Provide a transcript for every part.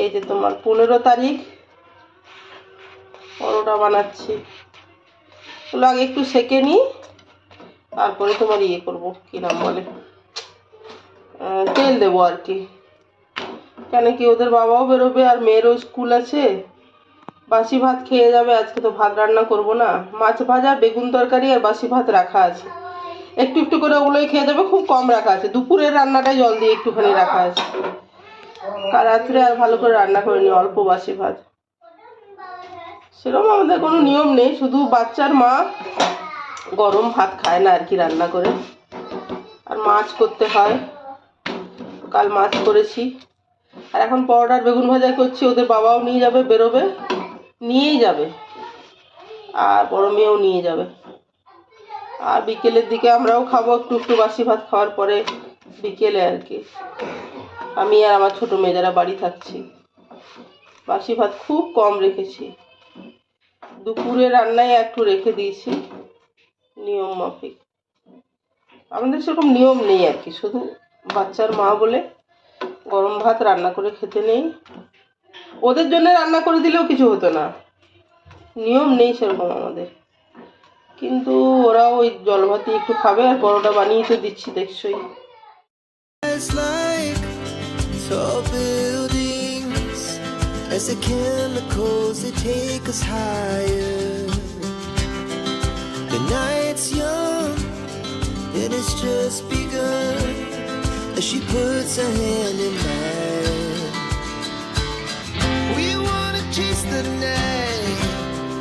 এই যে তোমার পনেরো তারিখ, পরোটা বানাচ্ছি। ওগুলো আগে একটু সেকে নিই, তারপরে তোমার ইয়ে করব, কী নাম বলে? তেল দেবো আর কি। কেন কি ওদের বাবাও বেরোবে আর মেয়েরও স্কুল আছে, বাসি ভাত খেয়ে যাবে, আজকে তো ভাত রান্না করব না। মাছ ভাজা, বেগুন তরকারি আর বাসি ভাত রাখা আছে। একটু একটু করে ওগুলোই খেয়ে যাবে, খুব কম রাখা আছে। দুপুরের রান্নাটাই জল দিয়ে একটুখানি রাখা আছে। রাত্রে আর ভালো করে রান্না করিনি অল্প বাসি ভাত। সেরকম আমাদের কোনো নিয়ম নেই, শুধু বাচ্চার মা গরম ভাত খায় না আর কি রান্না করে। আর মাছ করতে হয়, কাল মাছ করেছি। আর এখন পরোটার বেগুন ভাজা করছি, ওদের বাবাও নিয়ে যাবে, বেরোবে, নিয়েই যাবে। আর বড় মেয়েও নিয়ে যাবে। আর বিকেলের দিকে আমরাও খাব একটু একটু বাসি ভাত খাওয়ার পরে বিকেলে আর কি। আমি আর আমার ছোটো মেয়ে যারা বাড়ি থাকছি। বাসি ভাত খুব কম রেখেছি। দুপুরে রান্নায় একটু রেখে দিয়েছি। নিয়ম মাফিক। আমাদের সেরকম নিয়ম নেই আর কি। শুধু বাচ্চার মা বলে গরম ভাত রান্না করে খেতে নেই। ওদের জন্য রান্না করে দিলেও কিছু হতো না। নিয়ম নেই সেরকম আমাদের। কিন্তু ওরা ওই জল ভাতই একটু খাবে আর পরোটা বানিয়ে তো দিচ্ছি, দেখছই। Tall buildings as the chemicals they take us higher. The night's young and it's just begun as she puts her hand in mine. We wanna chase the night,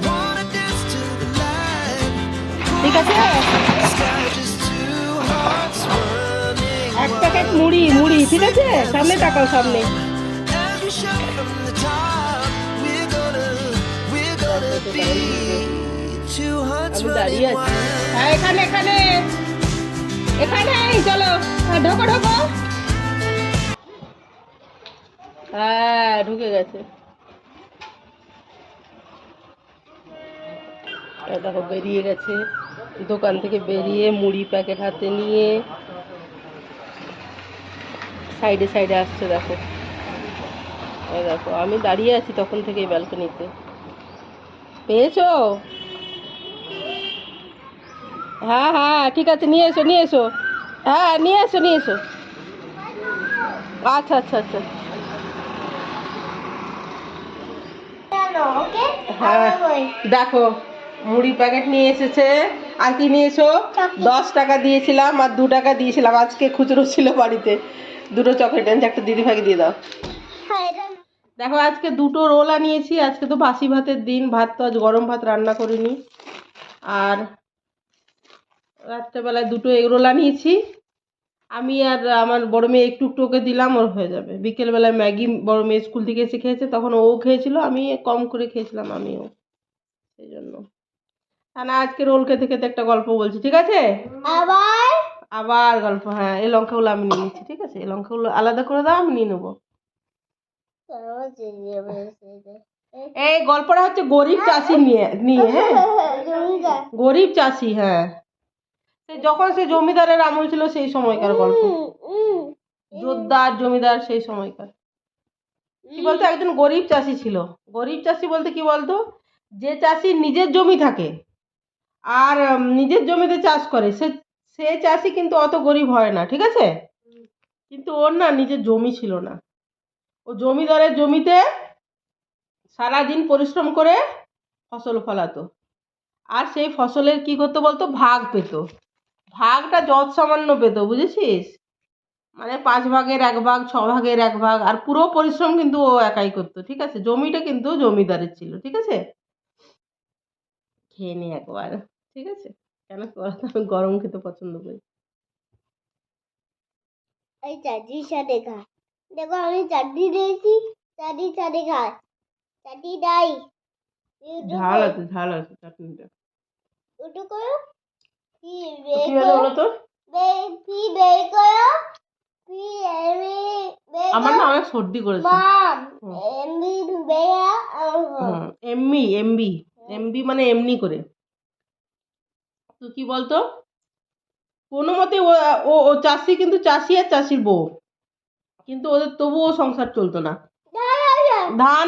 wanna dance to the light. ঠিক এক packet মুড়ি মুড়ি ঠিক আছে? সামনে তাকাও সামনে। হ্যাঁ এখানে এখানে। এখানে হ্যাঁ, হ্যাঁ ঢুকে গেছে। দেখো বেরিয়ে গেছে। দোকান থেকে বেরিয়ে মুড়ি প্যাকেট হাতে নিয়ে সাইডে সাইডে আসছে দেখো। এই দেখো আমি দাঁড়িয়ে আছি তখন থেকে ব্যালকনিতে। পেয়েছ? হ্যাঁ হ্যাঁ ঠিক আছে নিয়ে এসো নিয়ে এসো। হ্যাঁ নিয়ে এসো নিয়ে এসো। আচ্ছা আচ্ছা আচ্ছা। হ্যাঁ দেখো মুড়ি প্যাকেট নিয়ে এসেছে। আর কি নিয়ে এসো? দশ টাকা দিয়েছিলাম আর দু টাকা দিয়েছিলাম। আজকে খুচরো ছিল বাড়িতে। দুটো চকলেট এনেছে একটা দিদি ভাগে দিয়ে দাও। দেখো আজকে দুটো রোল আনিয়েছি আজকে তো বাসি ভাতের দিন ভাত তো আজ গরম ভাত রান্না করিনি। আর রাত্রেবেলায় দুটো এগ রোল আনিয়েছি। আমি আর আমার বড় মেয়ে একটু একটু ওকে দিলাম ওর হয়ে যাবে। বিকেলবেলায় ম্যাগি বড় মেয়ে স্কুল থেকে এসে খেয়েছে তখন ও খেয়েছিল আমি কম করে খেয়েছিলাম আমিও। সেই জন্য। না আজকে রোল খেতে খেতে একটা গল্প বলছি ঠিক আছে? আবার? আবার গল্প হ্যাঁ এই লঙ্কাগুলো আমি নিয়ে নিচ্ছি ঠিক আছে? এই লঙ্কাগুলো আলাদা করে দাও, আমি নিয়ে নেব। এই গল্পটা হচ্ছে গরিব চাষি নিয়ে নিয়ে হ্যাঁ? গরিব চাষি হ্যাঁ। সে যখন সে জমিদারের আমল ছিল, সেই সময়কার গল্প। জোরদার জমিদার, সেই সময়কার। কি বলতো, একজন গরিব চাষি ছিল। গরিব চাষি বলতে কি বলতো? যে চাষি নিজের জমি থাকে, আর নিজের জমিতে চাষ করে, সে সে চাষি কিন্তু অত গরিব হয় না, ঠিক আছে? কিন্তু ওর না নিজের জমি ছিল না। ও জমিদারের জমিতে সারাদিন পরিশ্রম করে ফসল ফলাতো। আর সেই ফসলের কি করতো বলতো? ভাগ পেতো। ভাগটা যত সামান্য পেতো, বুঝেছিস? মানে পাঁচ ভাগের এক ভাগ, ছ ভাগের এক ভাগ, আর পুরো পরিশ্রম কিন্তু ও একাই করতো, ঠিক আছে? জমিটা কিন্তু জমিদারের ছিল, ঠিক আছে? খেয়ে নি একবার, ঠিক আছে? কেন কি বলতো আমি গরম খেতে পছন্দ করি? এই চাটনির সাথে খায় দেখো আমি চাটনি দিয়েছি চাটনি সাথে খায় চাটনি নাই ঝাল আছে ঝাল আছে চাটনিটা। উঠু করো। কি কি বলো তো? পি বের করো? এমবি বের আমার না অনেক সর্দি করেছে। এমবি বের এমবি এমবি। এমবি মানে এমনি করে। তো কি বলতো? কোনো মতে ও ও ও চাষি কিন্তু চাষি আর চাষির বউ। কিন্তু ওদের তবুও সংসার চলতো না। ধান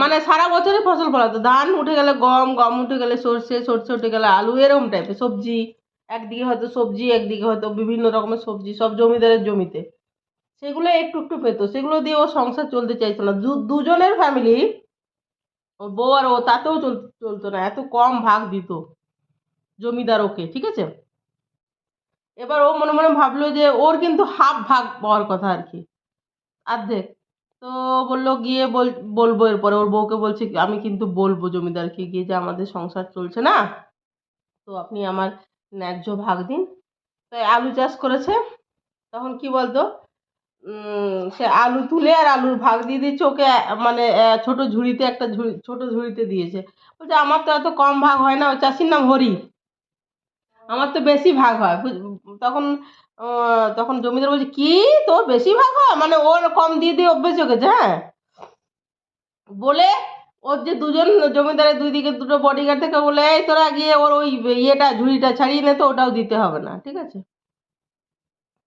মানে সারা বছরই ফসল ফলাতো। ধান উঠে গেলে গম গম উঠে গেলে সর্ষে সর্ষে উঠে গেলে আলু, এরকম টাইপের সবজি। একদিকে হয়তো সবজি, একদিকে হয়তো বিভিন্ন রকমের সবজি, সব জমিদারের জমিতে। সেগুলো একটু একটু পেতো। সেগুলো দিয়ে ও সংসার চলতে চাইতো না। দুজনের ফ্যামিলি ওর বউ আর ও, তাতেও চল, চলতো না। এত কম ভাগ দিত। জমিদার ওকে, ঠিক আছে? এবার ও মনে মনে ভাবলো যে ওর কিন্তু হাফ ভাগ পাওয়ার কথা আর কি। অর্ধেক তো বলল গিয়ে বল, বলব এরপরে। ওর বউকে বলছে আমি কিন্তু বলব জমিদারকে গিয়ে যে আমাদের সংসার চলছে না? তো আপনি আমার ন্যায্য ভাগ দিন। তো আলু চাষ করেছে। তখন কি বলতো সে আলু তুলে আর আলুর ভাগ দিয়ে দিচ্ছে। ওকে মানে ছোট ঝুড়িতে একটা ঝুড়ি, ছোট ঝুড়িতে দিয়েছে। বলছে, আমার তো এত কম ভাগ হয় না। ওই চাষির নাম হরি। আমার তো বেশি ভাগ হয় তখন তখন জমিদার বলছে, কি? তোর বেশি ভাগ হয়? মানে ওর কম দিয়ে দিয়ে অভ্যেস হয়ে গেছে হ্যাঁ? বলে ওর যে দুজন জমিদারের দুই দিকে দুটো বডিগার্ড থেকে, বলে, এই তোরা গিয়ে ওর ওই ইয়েটা, ঝুড়িটা ছাড়িয়ে নে তো, ওটাও দিতে হবে না, ঠিক আছে?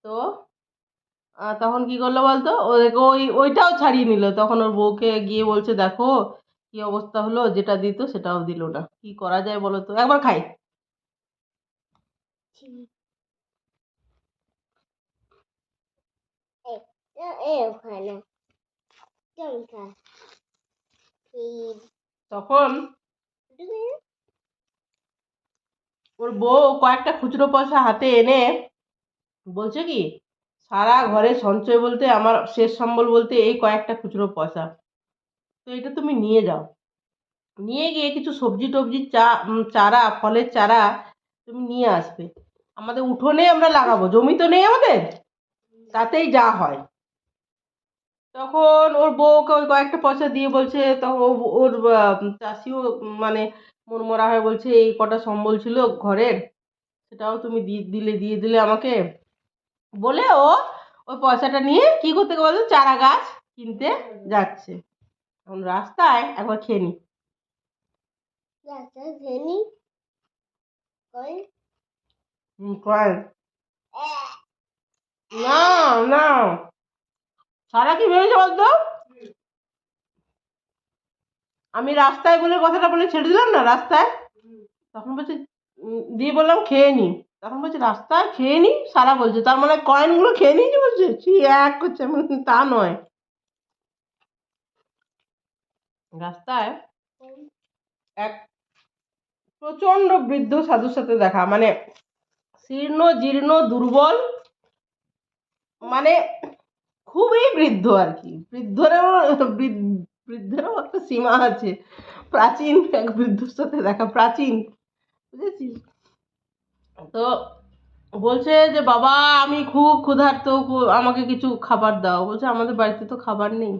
তো তখন কি করল বলতো? ওদেরকে ওই, ওইটাও ছাড়িয়ে নিল। তখন ওর বউকে গিয়ে বলছে, দেখো কি অবস্থা হলো, যেটা দিত সেটাও দিল না। কি করা যায় বলো তো? একবার খাই। এ ওখানে তখন ওর বউ কয়েকটা খুচরো পয়সা হাতে এনে বলছে কি, সারা ঘরে সঞ্চয় বলতে, আমার শেষ সম্বল বলতে এই কয়েকটা খুচরো পয়সা। তো এটা তুমি নিয়ে যাও। নিয়ে গিয়ে কিছু সবজি টবজির চা চারা, ফলের চারা তুমি নিয়ে আসবে। আমাদের উঠোনে আমরা লাগাবো, জমি তো নেই আমাদের। তাতেই যা হয়। তখন ওর বউকে ওই কয়েকটা পয়সা দিয়ে বলছে, তখন ওর চাষিও মানে মনমরা হয়ে বলছে, এই কটা সম্বল ছিল ঘরের, সেটাও তুমি দিলে, দিয়ে দিলে আমাকে। বলে ও, ওই পয়সাটা নিয়ে কি করতে বলতো, চারা গাছ কিনতে যাচ্ছে। এখন রাস্তায় একবার খেয়ে নি। রাস্তা ঘেনি। কই হুম, কয় না না সারা কি ভেবেছে বলতো? আমি রাস্তায় বলে কথাটা বলে ছেড়ে দিলাম না রাস্তায়? তখন বলছে দিয়ে বললাম খেয়ে নি। তখন বলছে রাস্তায় খেয়ে নি? সারা বলছে। তার মানে কয়েনগুলো খেয়ে নিয়েছে বলছে? সি এক করছে আমি তা নয়। রাস্তায় এক প্রচণ্ড বৃদ্ধ সাধুর সাথে দেখা। মানে শীর্ণ, জীর্ণ, দুর্বল মানে খুবই বৃদ্ধ আর কি। বৃদ্ধরেও, বৃদ্ধ- বৃদ্ধেরও একটা সীমা আছে। প্রাচীন এক বৃদ্ধর সাথে দেখা, প্রাচীন, বুঝেছিস? তো বলছে যে, বাবা, আমি খুব ক্ষুধার্ত আমাকে কিছু খাবার দাও। বলছে, আমাদের বাড়িতে তো খাবার নেই।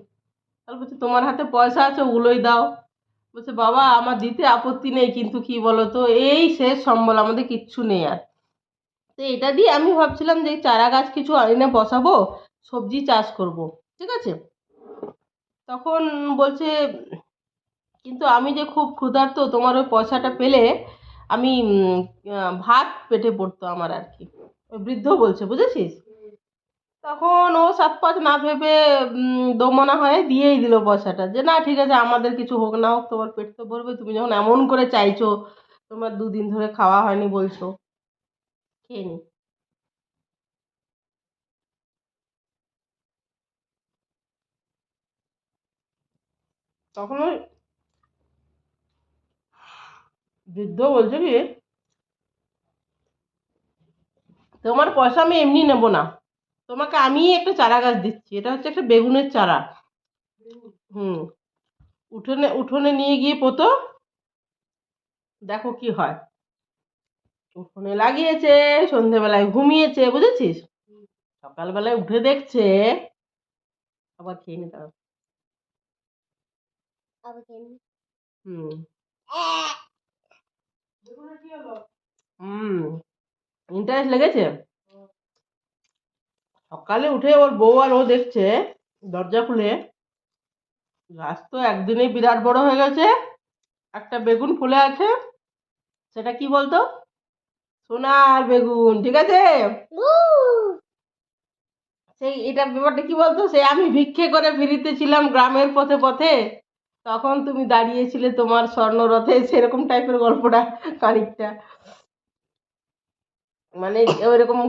তাহলে বলছে, তোমার হাতে পয়সা আছে, ওগুলোই দাও। বলছে, বাবা, আমার দিতে আপত্তি নেই, কিন্তু কি বলো তো এই শেষ সম্বল, আমাদের কিচ্ছু নেই আর তো এটা দিয়ে আমি ভাবছিলাম যে চারা গাছ কিছু এনে বসাবো, সবজি চাষ করব, ঠিক আছে? তখন বলছে, কিন্তু আমি যে খুব ক্ষুধার্ত, তোমার ওই পয়সাটা পেলে আমি ভাত পেটে পড়তো আমার আর কি। ওই বৃদ্ধ বলছে, বুঝেছিস? তখন ও সাত পাঁচ না ভেবে দোমনা হয়ে দিয়েই দিল পয়সাটা, যে না, ঠিক আছে, আমাদের কিছু হোক, না হোক, তোমার পেট তো ভরবে, তুমি যখন এমন করে চাইছো, তোমার দুদিন ধরে খাওয়া হয়নি বলছো। খেয়ে তখন ওই বৃদ্ধ বলছে কি, তোমার পয়সা আমি এমনি নেব না। তোমাকে আমি একটা চারা গাছ দিচ্ছি। এটা হচ্ছে একটা বেগুনের চারা। হুম। উঠোনে উঠোনে নিয়ে গিয়ে পোতো। দেখো কি হয়। উঠোনে লাগিয়েছে সন্ধেবেলায় ঘুমিয়েছে বুঝেছিস? সকালবেলায় উঠে দেখছে আবার খেয়ে নি ঘেনি হুম। হুম ইন্টারেস্ট লেগেছে? সকালে উঠে ওর বউ আর ও দেখছে দরজা খুলে। গাছ তো একদিনেই বিরাট বড় হয়ে গেছে একটা বেগুন ফুলে আছে সেটা কি বলতো? সোনার বেগুন ঠিক আছে? সেই এটা ব্যাপারটা কি বলতো? সে আমি ভিক্ষে করে ফিরিতে ছিলাম গ্রামের পথে পথে তখন তুমি দাঁড়িয়েছিলে তোমার স্বর্ণরথে সেরকম টাইপের গল্পটা খানিকটা। মানে ওইরকম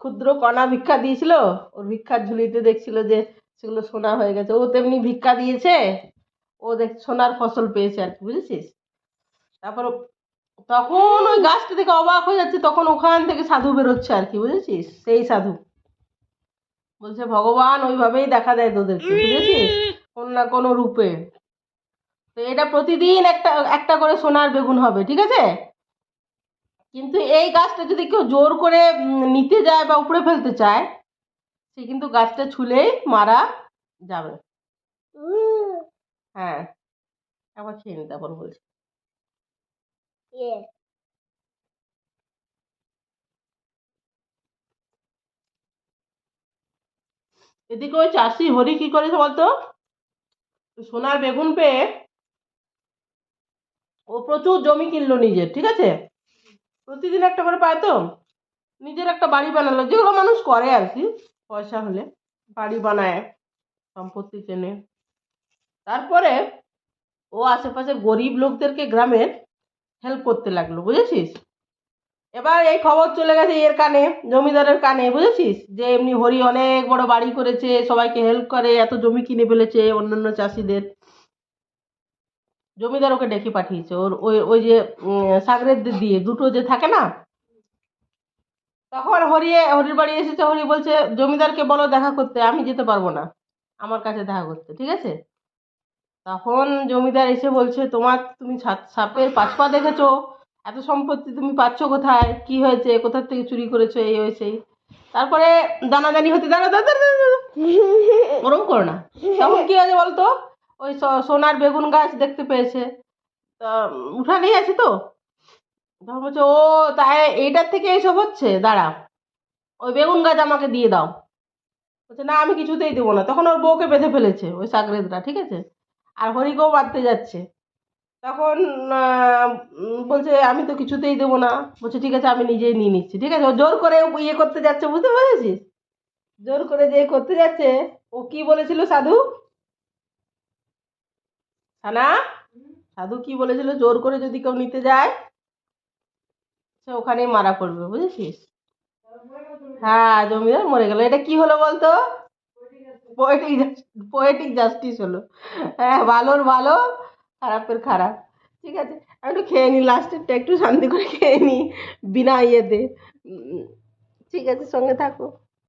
ক্ষুদ্র কণা ভিক্ষা দিয়েছিল ওর ভিক্ষার ঝুলিতে দেখছিল যে সেগুলো সোনা হয়ে গেছে। ও তেমনি ভিক্ষা দিয়েছে ও দেখ সোনার ফসল পেয়েছে আর কি বুঝেছিস? তারপর তখন ওই গাছটা থেকে অবাক হয়ে যাচ্ছে, তখন ওখান থেকে সাধু বেরোচ্ছে আর কি, বুঝেছিস? সেই সাধু। বলছে, ভগবান ওইভাবেই দেখা দেয় তোদেরকে, বুঝেছিস? কোন না কোনো রূপে। তো এটা প্রতিদিন একটা একটা করে সোনার বেগুন হবে, ঠিক আছে? কিন্তু এই গাছটা যদি কেউ জোর করে নিতে যায় বা উপড়ে ফেলতে চায়, সে কিন্তু গাছটা ছুলেই মারা যাবে। হ্যাঁ আবার খেয়ে নি তারপর বলছি। Yes. এদিকে ওই চাষি হরি কি করেছে বলতো? সোনার বেগুন পেয়ে ও প্রচুর জমি কিনলো নিজের ঠিক আছে? প্রতিদিন একটা করে পায় তো? নিজের একটা বাড়ি বানালো, যেগুলো মানুষ করে আর কি, পয়সা হলে। বাড়ি বানায়, সম্পত্তি কেনে তারপরে ও আশেপাশে গরিব লোকদেরকে গ্রামের হেল্প করতে লাগল বুঝেছিস? এবার এই খবর চলে গেছে এর কানে জমিদারের কানে বুঝেছিস? যে এমনি হরি অনেক বড় বাড়ি করেছে সবাইকে হেল্প করে এত জমি কিনে ফেলেছে অন্যান্য চাষিদের। জমিদার ওকে ডেকে পাঠিয়েছে ওর ওই ওই যে উম, সাগরেদদের দিয়ে দুটো যে থাকে না? তখন হরি হরির বাড়ি এসেছে হরি বলছে জমিদারকে বলো দেখা করতে আমি যেতে পারব না। আমার কাছে দেখা করতে ঠিক আছে? তখন জমিদার এসে বলছে, তোমার তুমি সাপ- সাপের পাঁচ পা দেখেছ? এত সম্পত্তি তুমি পাচ্ছ কোথায়? কি হয়েছে? কোথার থেকে চুরি করেছ? এই হয়েছে। তারপরে দানাদানি হতে, দাঁড়া দাঁড়া ওরম করো না। তখন কি হয়েছে বলতো? ওই সোনার বেগুন গাছ দেখতে পেয়েছে। তা, উঠানেই আছে তো। তখন বলছে, ও, তাই এইটার থেকে এইসব হচ্ছে? দাঁড়া। ওই বেগুন গাছ আমাকে দিয়ে দাও। বলছে, না, আমি কিছুতেই দেবো না। তখন ওর বউকে বেঁধে ফেলেছে, ওই সাগরেদরা, ঠিক আছে? আর হরিকেও বাঁধতে যাচ্ছে। তখন বলছে, আমি তো কিছুতেই দেবো না। বলছে, ঠিক আছে, আমি নিজেই নিয়ে নিচ্ছি। ঠিক আছে, ও জোর করে ইয়ে করতে যাচ্ছে, বুঝতে পেরেছিস? জোর করে যে করতে যাচ্ছে, ও কি বলেছিল সাধু? সানা? সাধু কি বলেছিল? জোর করে যদি কেউ নিতে যায়, সে ওখানেই মারা পড়বে, বুঝেছিস? হ্যাঁ জমিদার মরে গেল। এটা কি হলো বলতো? পোয়েটিক পোয়েটিক জাস্টিস হলো। হ্যাঁ ভালোর ভালো, খারাপের খারাপ। ঠিক আছে? আমি একটু খেয়ে নিই লাস্টেরটা একটু শান্তি করে খেয়ে নিই, বিনা ইয়েতে। ঠিক আছে, সঙ্গে থাকো।